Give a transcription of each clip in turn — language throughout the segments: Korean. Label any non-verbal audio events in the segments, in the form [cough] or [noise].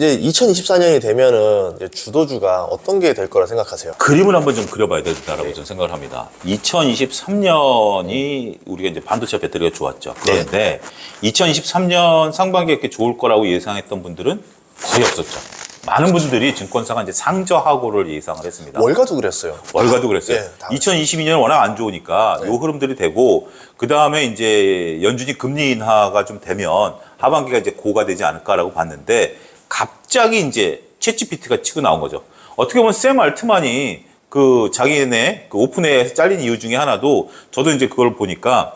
이제 2024년이 되면은 이제 주도주가 어떤 게 될 거라 생각하세요? 그림을 한번 좀 그려봐야 된다라고 저는 생각을 합니다. 2023년이 우리가 이제 반도체 배터리가 좋았죠. 그런데 2023년 상반기에 이렇게 좋을 거라고 예상했던 분들은 거의 없었죠. 많은 분들이 증권사가 이제 상저하고를 예상을 했습니다. 월가도 그랬어요. 월가도 그랬어요. 네, 다 2022년은 워낙 안 좋으니까 요 흐름들이 되고 그 다음에 이제 연준이 금리 인하가 좀 되면 하반기가 이제 고가 되지 않을까라고 봤는데 갑자기 이제 챗GPT가 치고 나온 거죠. 어떻게 보면 샘 알트만이 그 자기네 그 오픈에 잘린 이유 중에 하나도 저도 이제 그걸 보니까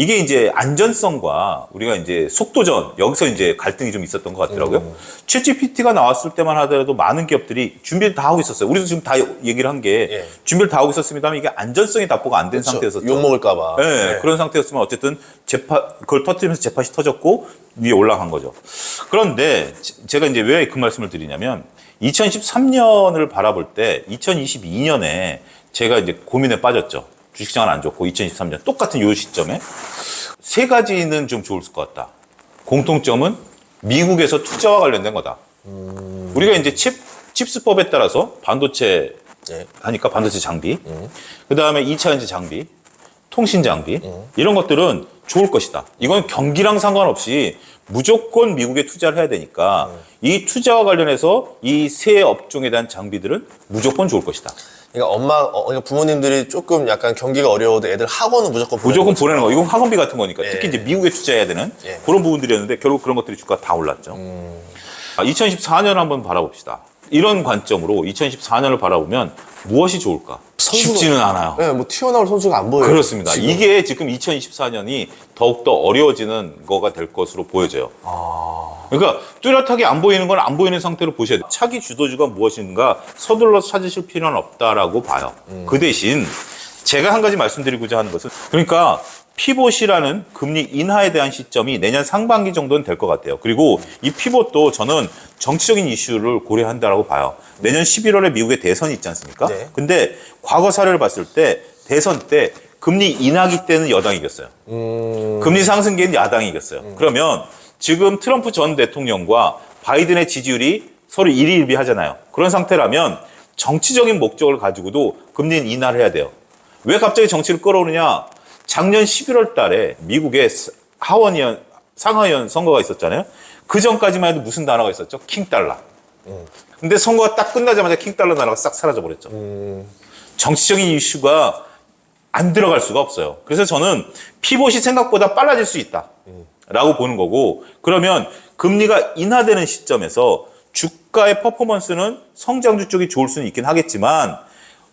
이게 이제 안전성과 우리가 이제 속도전 여기서 이제 갈등이 좀 있었던 것 같더라고요. 챗GPT가 나왔을 때만 하더라도 많은 기업들이 준비를 다 하고 있었어요. 우리도 지금 다 얘기를 한게 예. 준비를 다 하고 있었습니다만 이게 안전성이 답보가 안 된 상태였었죠. 욕 먹을까봐. 네, 그런 상태였으면 어쨌든 재파 그걸 터뜨리면서 재팟이 터졌고 위에 올라간 거죠. 그런데 제- 제가 이제 왜 그 말씀을 드리냐면 2013년을 바라볼 때 2022년에 제가 이제 고민에 빠졌죠. 주식시장은 안 좋고 2023년 똑같은 요 시점에 세 가지는 좀 좋을 것 같다. 공통점은 미국에서 투자와 관련된 거다. 우리가 이제 칩 칩스법에 따라서 반도체 예. 하니까 반도체 장비, 그 다음에 2차 전지 장비, 통신 장비 이런 것들은 좋을 것이다. 이건 경기랑 상관없이 무조건 미국에 투자를 해야 되니까 이 투자와 관련해서 이 세 업종에 대한 장비들은 무조건 좋을 것이다. 그러니까 엄마, 어, 그러니까 부모님들이 조금 약간 경기가 어려워도 애들 학원은 무조건 보내는 무조건 거죠. 보내는 거. 이건 학원비 같은 거니까. 예. 특히 이제 미국에 투자해야 되는 예. 그런 부분들이었는데 결국 그런 것들이 주가 다 올랐죠. 음. 아, 2024년 한번 바라봅시다. 이런 관점으로 2024년을 바라보면 무엇이 좋을까? 선수가- 쉽지는 않아요. 네, 뭐 튀어나올 선수가 안 보여요. 그렇습니다. 지금. 이게 지금 2024년이 더욱더 어려워지는 거가 될 것으로 보여져요. 아. 그러니까 뚜렷하게 안 보이는 건 안 보이는 상태로 보셔야 돼요. 차기 주도주가 무엇인가 서둘러 찾으실 필요는 없다라고 봐요. 음. 그 대신 제가 한 가지 말씀드리고자 하는 것은 그러니까 피봇이라는 금리 인하에 대한 시점이 내년 상반기 정도는 될 것 같아요. 그리고 이 피봇도 저는 정치적인 이슈를 고려한다라고 봐요. 내년 11월에 미국의 대선이 있지 않습니까? 네. 근데 과거 사례를 봤을 때 대선 때 금리 인하기 때는 여당이 이겼어요. 음, 금리 상승기는 야당이 이겼어요. 그러면 지금 트럼프 전 대통령과 바이든의 지지율이 서로 일희일비 하잖아요. 그런 상태라면 정치적인 목적을 가지고도 금리 인하를 해야 돼요. 왜 갑자기 정치를 끌어오느냐? 작년 11월 달에 미국의 하원의원, 상하의원 선거가 있었잖아요. 그 전까지만 해도 무슨 단어가 있었죠? 킹달러. 근데 선거가 딱 끝나자마자 킹달러 단어가 싹 사라져 버렸죠. 정치적인 이슈가 안 들어갈 수가 없어요. 그래서 저는 피봇이 생각보다 빨라질 수 있다. 라고 보는 거고, 그러면 금리가 인하되는 시점에서 주가의 퍼포먼스는 성장주 쪽이 좋을 수는 있긴 하겠지만,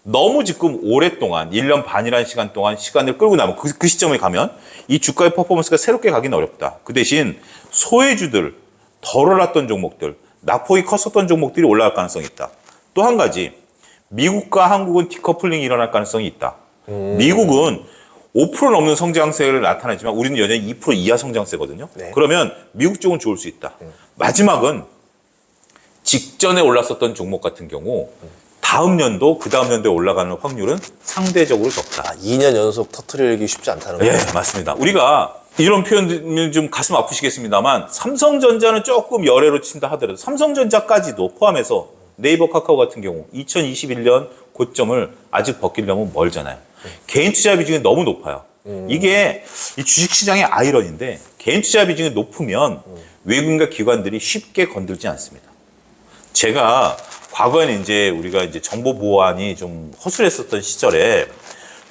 너무 지금 오랫동안, 1년 반이라는 시간 동안 시간을 끌고 나면 그, 그 시점에 가면 이 주가의 퍼포먼스가 새롭게 가기는 어렵다. 그 대신 소외주들, 덜 올랐던 종목들, 낙폭이 컸었던 종목들이 올라갈 가능성이 있다. 또 한 가지, 미국과 한국은 디커플링이 일어날 가능성이 있다. 미국은 5% 넘는 성장세를 나타내지만 우리는 여전히 2% 이하 성장세거든요. 네. 그러면 미국 쪽은 좋을 수 있다. 마지막은 직전에 올랐었던 종목 같은 경우 다음 연도, 그 다음 연도에 올라가는 확률은 상대적으로 적다. 아, 2년 연속 터트리기 쉽지 않다는 거예요. 예, 맞습니다. 우리가 이런 표현 들으면 좀 가슴 아프시겠습니다만 삼성전자는 조금 열애로 친다 하더라도 삼성전자까지도 포함해서 네이버 카카오 같은 경우 2021년 고점을 아직 벗기려면 멀잖아요. 개인 투자 비중이 너무 높아요. 이게 이 주식시장의 아이러니인데 개인 투자 비중이 높으면 외국인과 기관들이 쉽게 건들지 않습니다. 제가 과거에는 이제 우리가 이제 정보 보안이 좀 허술했었던 시절에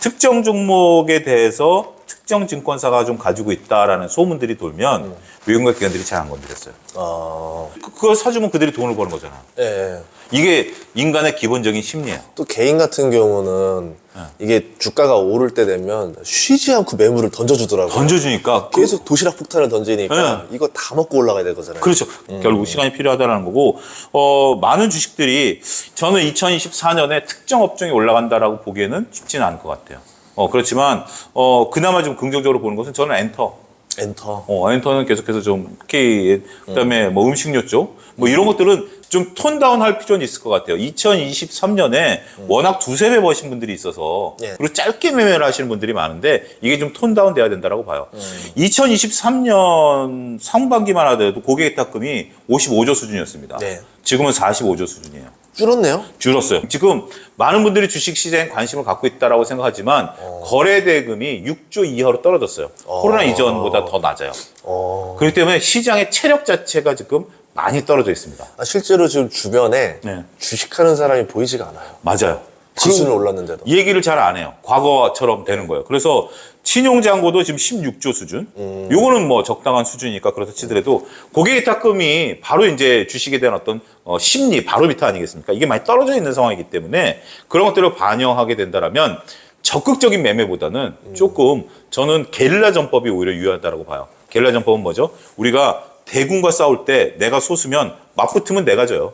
특정 종목에 대해서 특정 증권사가 좀 가지고 있다라는 소문들이 돌면 외국인과 기관들이 잘 안 건드렸어요. 어, 그- 그걸 사주면 그들이 돈을 버는 거잖아. 예, 예. 이게 인간의 기본적인 심리예요. 또 개인 같은 경우는 네. 이게 주가가 오를 때 되면 쉬지 않고 매물을 던져주더라고요. 던져주니까 그- 계속 도시락 폭탄을 던지니까 네. 이거 다 먹고 올라가야 되거잖아요. 그렇죠. 결국 시간이 필요하다는 거고, 어, 많은 주식들이 저는 2024년에 특정 업종이 올라간다라고 보기에는 쉽지는 않을 것 같아요. 어, 그렇지만, 어, 그나마 좀 긍정적으로 보는 것은 저는 엔터. 엔터. 어, 엔터는 계속해서 좀, 특히, 그 다음에 뭐 음식료 쪽, 뭐 이런 것들은 좀 톤다운 할 필요는 있을 것 같아요. 2023년에 워낙 두세 배 버신 분들이 있어서 예. 그리고 짧게 매매를 하시는 분들이 많은데 이게 좀 톤다운 돼야 된다라고 봐요. 음. 2023년 상반기만 하더라도 고객 탁금이 55조 수준이었습니다. 네. 지금은 45조 수준이에요. 줄었네요. 줄었어요. 지금 많은 분들이 주식 시장에 관심을 갖고 있다라고 생각하지만 거래 대금이 6조 이하로 떨어졌어요. 코로나 이전보다 더 낮아요. 어. 그렇기 때문에 시장의 체력 자체가 지금 많이 떨어져 있습니다. 아, 실제로 지금 주변에 네. 주식하는 사람이 보이지가 않아요. 맞아요. 지수는 올랐는데도. 이 얘기를 잘 안 해요. 과거처럼 되는 거예요. 그래서 신용 잔고도 지금 16조 수준. 요거는 뭐 적당한 수준이니까 그렇다 치더라도 고객의 탁금이 바로 이제 주식에 대한 어떤 어, 심리 바로 밑에 아니겠습니까? 이게 많이 떨어져 있는 상황이기 때문에 그런 것들을 반영하게 된다라면 적극적인 매매보다는 조금 저는 게릴라 전법이 오히려 유효하다고 봐요. 게릴라 전법은 뭐죠? 우리가 대군과 싸울 때 내가 소수면 맞붙으면 내가 져요.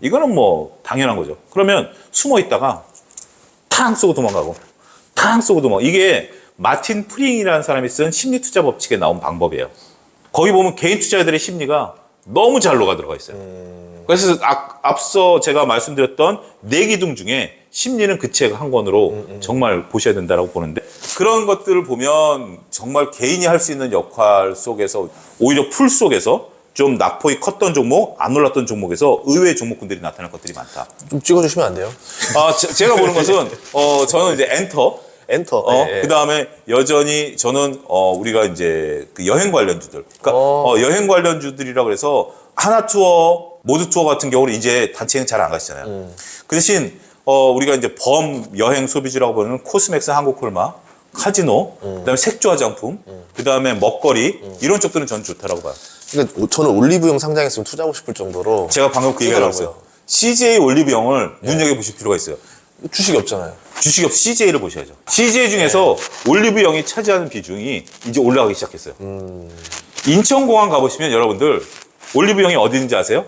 이거는 뭐 당연한 거죠. 그러면 숨어 있다가 탕 쏘고 도망가고 탕 쏘고 도망. 이게 마틴 프링이라는 사람이 쓴 심리 투자 법칙에 나온 방법이에요. 거기 보면 개인 투자자들의 심리가 너무 잘 녹아 들어가 있어요. 그래서 아- 앞서 제가 말씀드렸던 네 기둥 중에 심리는 그 책 한 권으로 정말 보셔야 된다고 보는데 그런 것들을 보면 정말 개인이 할 수 있는 역할 속에서 오히려 풀 속에서 좀 낙폭이 컸던 종목, 안 올랐던 종목에서 의외의 종목군들이 나타날 것들이 많다. 좀 찍어주시면 안 돼요? 아, 제, 가 보는 것은 어 저는 이제 엔터 엔터. 어, 예, 예. 그 다음에 여전히 저는, 어, 우리가 이제 그 여행 관련주들. 그러니까, 어. 어, 여행 관련주들이라 그래서 하나 투어, 모두 투어 같은 경우는 이제 단체는 잘 안 가시잖아요. 음. 그 대신, 어, 우리가 이제 범 여행 소비주라고 보는 코스맥스 한국콜마, 카지노, 음. 그 다음에 색조 화장품, 그 다음에 먹거리, 이런 쪽들은 저는 좋다라고 봐요. 그러니까 저는 올리브영 상장했으면 투자하고 싶을 정도로 제가 방금 그 얘기를. 했어요. CJ 올리브영을 눈여겨 보실 필요가 있어요. 주식이 없잖아요. 주식이 없 CJ를 보셔야죠. CJ 중에서 올리브영이 차지하는 비중이 이제 올라가기 시작했어요. 인천공항 가보시면 여러분들 올리브영이 어디 있는지 아세요?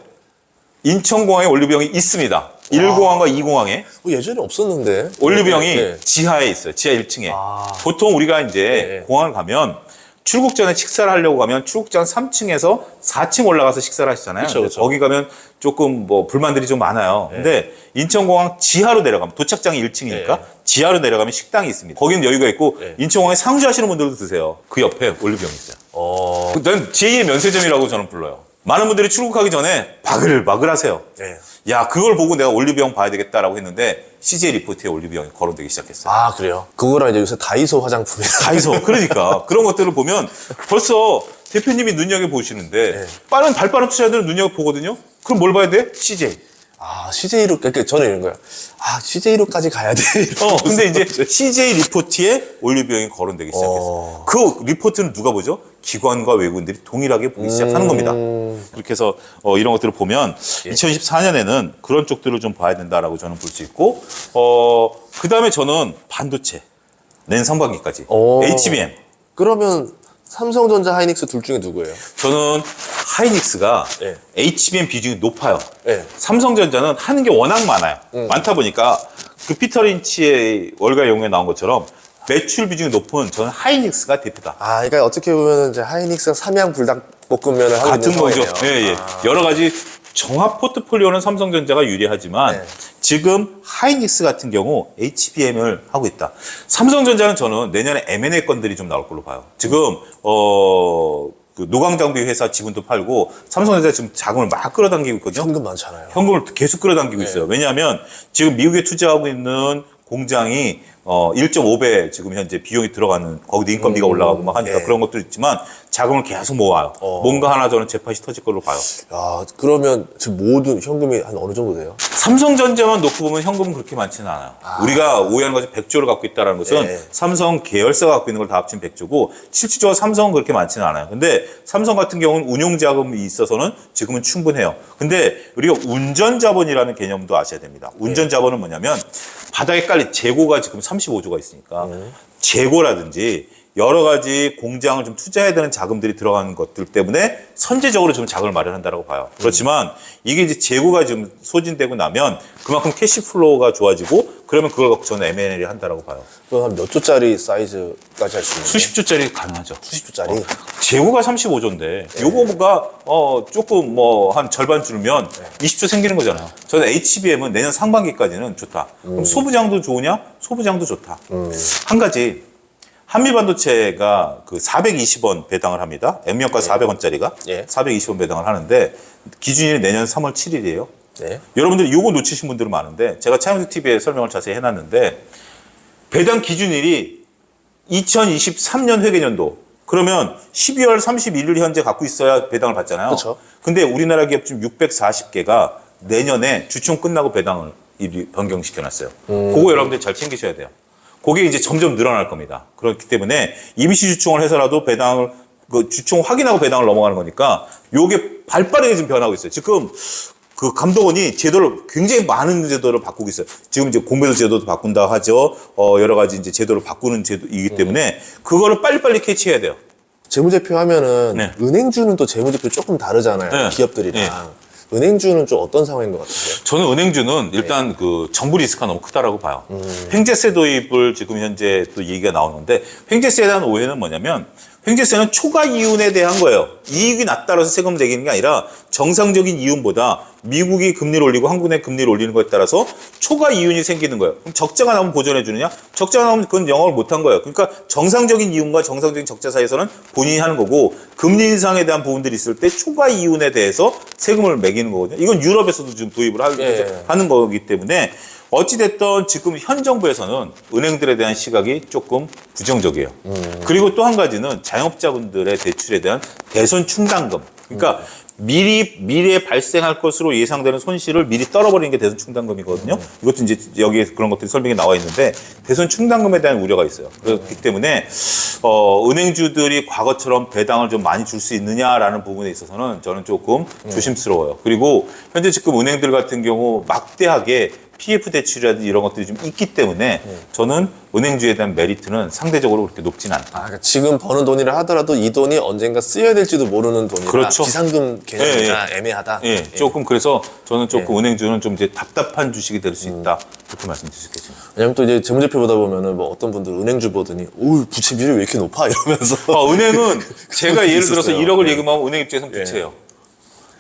인천공항에 올리브영이 있습니다. 1공항과 2공항에 어, 예전에 없었는데. 올리브영이 네, 네. 지하에 있어요. 지하 1층에. 아. 보통 우리가 이제 네. 공항을 가면 출국 전에 식사를 하려고 가면 출국장 3층에서 4층 올라가서 식사를 하시잖아요. 그쵸, 그쵸. 거기 가면 조금 뭐 불만들이 좀 많아요. 근데 인천공항 지하로 내려가면 도착장이 1층이니까 네. 지하로 내려가면 식당이 있습니다. 거기는 여유가 있고 네. 인천공항에 상주하시는 분들도 드세요. 그 옆에 올리브영이 있어요. 어. 난 제2의 면세점이라고 저는 불러요. 많은 분들이 출국하기 전에 바글바글 하세요. 네. 야, 그걸 보고 내가 올리브영 봐야 되겠다라고 했는데 CJ 리포트에 올리브영이 거론되기 시작했어요. 아, 그래요? 그거랑 이제 요새 다이소 화장품이. [laughs] 다이소. 그러니까 그런 것들을 보면 벌써 대표님이 눈여겨 보시는데 네. 빠른 발빠른 투자자들은 눈여겨 보거든요. 그럼 뭘 봐야 돼? CJ. 아, CJ로, 그러니까 저는 이런 거예요. 아, CJ로까지 가야 돼. [laughs] 어, 근데 이제 CJ 리포트에 올리브영이 거론되기 시작했어요. 어. 그 리포트는 누가 보죠? 기관과 외국인들이 동일하게 보기 시작하는 겁니다. 음. 그렇게 해서 어, 이런 것들을 보면 2024년에는 그런 쪽들을 좀 봐야 된다라고 저는 볼 수 있고, 어, 그 다음에 저는 반도체, 낸 상반기까지, 오. HBM. 그러면 삼성전자, 하이닉스 둘 중에 누구예요? 저는 하이닉스가 네. HBM 비중이 높아요. 네. 삼성전자는 하는 게 워낙 많아요. 음. 많다 보니까 그 피터 린치의 월가 용에 나온 것처럼 매출 비중이 높은 저는 하이닉스가 대표다. 아, 그러니까 어떻게 보면 이제 하이닉스가 삼양 불닭 볶음면을 하고 같은 있는 거죠. 상황이네요. 예, 예. 아. 여러 가지 정합 포트폴리오는 삼성전자가 유리하지만 네. 지금 하이닉스 같은 경우 HBM을 하고 있다. 삼성전자는 저는 내년에 M&A 건들이 좀 나올 걸로 봐요. 지금 어, 그 노광장비 회사 지분도 팔고 삼성전자 지금 자금을 막 끌어당기고 있거든요. 현금 많잖아요. 현금을 계속 끌어당기고 네. 있어요. 왜냐하면 지금 미국에 투자하고 있는 공장이 어 1.5배 지금 현재 비용이 들어가는 거기도 인건비가 올라가고 막 하니까 네. 그런 것도 있지만 자금을 계속 모아요. 어. 뭔가 하나 저는 재팟이 터질 걸로 봐요. 야, 그러면 지금 모든 현금이 한 어느 정도 돼요? 삼성전자만 놓고 보면 현금은 그렇게 많지는 않아요. 우리가 오해하는 것이 100조를 갖고 있다는 것은 네. 삼성 계열사가 갖고 있는 걸 다 합치면 100조고 실질적으로 삼성은 그렇게 많지는 않아요. 근데 삼성 같은 경우는 운용 자금이 있어서는 지금은 충분해요. 근데 우리가 운전 자본이라는 개념도 아셔야 됩니다. 운전 자본은 뭐냐면 바닥에 깔린 재고가 지금 35조가 있으니까 재고라든지 여러 가지 공장을 좀 투자해야 되는 자금들이 들어가는 것들 때문에 선제적으로 좀 자금을 마련한다고 봐요. 그렇지만 이게 이제 재고가 좀 소진되고 나면 그만큼 캐시 플로우가 좋아지고 그러면 그걸 갖고 저는 M&A를 한다라고 봐요. 그럼 한몇 조짜리 사이즈까지 할 수 있는 수십 조짜리 가능하죠. 수십 조짜리 재고가 35조인데 요거가 어 조금 뭐 한 절반 줄면 20조 생기는 거잖아요. 저는 HBM은 내년 상반기까지는 좋다. 그럼 소부장도 좋으냐? 소부장도 좋다. 한 가지 한미 반도체가 그 420원 배당을 합니다. M명가 400원짜리가 예. 420원 배당을 하는데 기준일이 내년 3월 7일이에요. 네. 여러분들이 요거 놓치신 분들은 많은데 제가 차영수 TV에 설명을 자세히 해놨는데 배당 기준일이 2023년 회계년도 그러면 12월 31일 현재 갖고 있어야 배당을 받잖아요. 그쵸. 근데 우리나라 기업 지금 640개가 내년에 주총 끝나고 배당을 변경시켜 놨어요. 그거 여러분들 잘 챙기셔야 돼요. 그게 이제 점점 늘어날 겁니다. 그렇기 때문에 임시 주총을 해서라도 배당을 그 주총 확인하고 배당을 넘어가는 거니까 요게 발빠르게 지금 변하고 있어요. 지금 그 감독원이 제도를 굉장히 많은 제도를 바꾸고 있어요. 지금 이제 공매도 제도도 바꾼다 하죠. 어, 여러 가지 이제 제도를 바꾸는 제도이기 때문에 그거를 빨리빨리 캐치해야 돼요. 재무제표 하면은 네. 은행주는 또 재무제표 조금 다르잖아요. 네. 기업들이랑. 은행주는 좀 어떤 상황인 것 같으세요? 저는 은행주는 일단 그 정부 리스크가 너무 크다라고 봐요. 횡재세 도입을 지금 현재 또 얘기가 나오는데 횡재세에 대한 오해는 뭐냐면 횡재세는 초과 이윤에 대한 거예요. 이익이 낮다라서 세금 내기는 게 아니라 정상적인 이윤보다 미국이 금리를 올리고 한국의 금리를 올리는 것에 따라서 초과 이윤이 생기는 거예요. 그럼 적자가 나오면 보전해 주느냐? 적자가 나오면 그건 영업을 못 한 거예요. 그러니까 정상적인 이윤과 정상적인 적자 사이에서는 본인이 하는 거고 금리 인상에 대한 부분들이 있을 때 초과 이윤에 대해서 세금을 매기는 거거든요. 이건 유럽에서도 지금 도입을 하, 예. 하는 거기 때문에 어찌됐든 지금 현 정부에서는 은행들에 대한 시각이 조금 부정적이에요. 그리고 또 한 가지는 자영업자분들의 대출에 대한 대손 충당금. 그러니까 미리 미래에 발생할 것으로 예상되는 손실을 미리 떨어버리는 게 대손 충당금이거든요. 이것도 이제 여기에 그런 것들이 설명이 나와 있는데 대손 충당금에 대한 우려가 있어요. 그렇기 때문에 어, 은행주들이 과거처럼 배당을 좀 많이 줄 수 있느냐라는 부분에 있어서는 저는 조금 조심스러워요. 그리고 현재 지금 은행들 같은 경우 막대하게 PF 대출이라든지 이런 것들이 좀 있기 때문에 저는 은행주에 대한 메리트는 상대적으로 그렇게 높진 않다. 아, 그러니까 지금 버는 돈이라 하더라도 이 돈이 언젠가 쓰여야 될지도 모르는 돈이라 그렇죠. 비상금 개념이나 애매하다. 예, 조금 그래서 저는 조금 은행주는 좀 이제 답답한 주식이 될 수 있다. 그렇게 말씀드릴 수 있겠습니다. 왜냐면 또 이제 재무제표 보다 보면은 뭐 어떤 분들 은행주 보더니 오 부채 비율이 왜 이렇게 높아 [laughs] 이러면서 어, 은행은 [laughs] 제가 예를 들어서 있었어요. 1억을 네. 예금하면 은행 입장에서는 부채예요.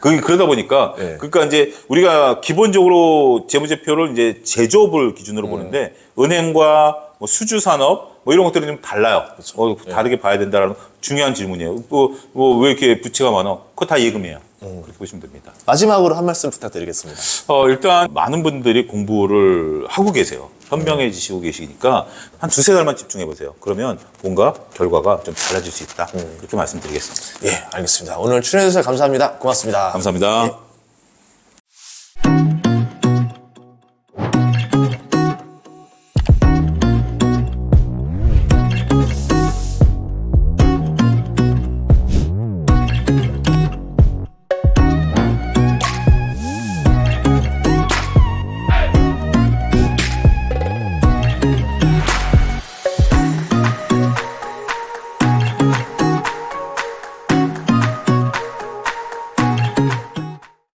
그 그러다 보니까 네. 그러니까 이제 우리가 기본적으로 재무제표를 이제 제조업을 기준으로 음. 보는데 은행과 뭐 수주 산업 뭐 이런 것들이 좀 달라요. 그렇죠. 어, 네. 다르게 봐야 된다라는 중요한 질문이에요. 뭐왜 이렇게 부채가 많아? 그거 다 예금이에요. 음. 그렇게 보시면 됩니다. 마지막으로 한 말씀 부탁드리겠습니다. 어, 일단 많은 분들이 공부를 하고 계세요. 현명해지시고 계시니까 한 두세 달만 집중해 보세요. 그러면 뭔가 결과가 좀 달라질 수 있다. 음. 그렇게 말씀드리겠습니다. 예, 알겠습니다. 오늘 출연해주셔서 감사합니다. 고맙습니다. 감사합니다. 예.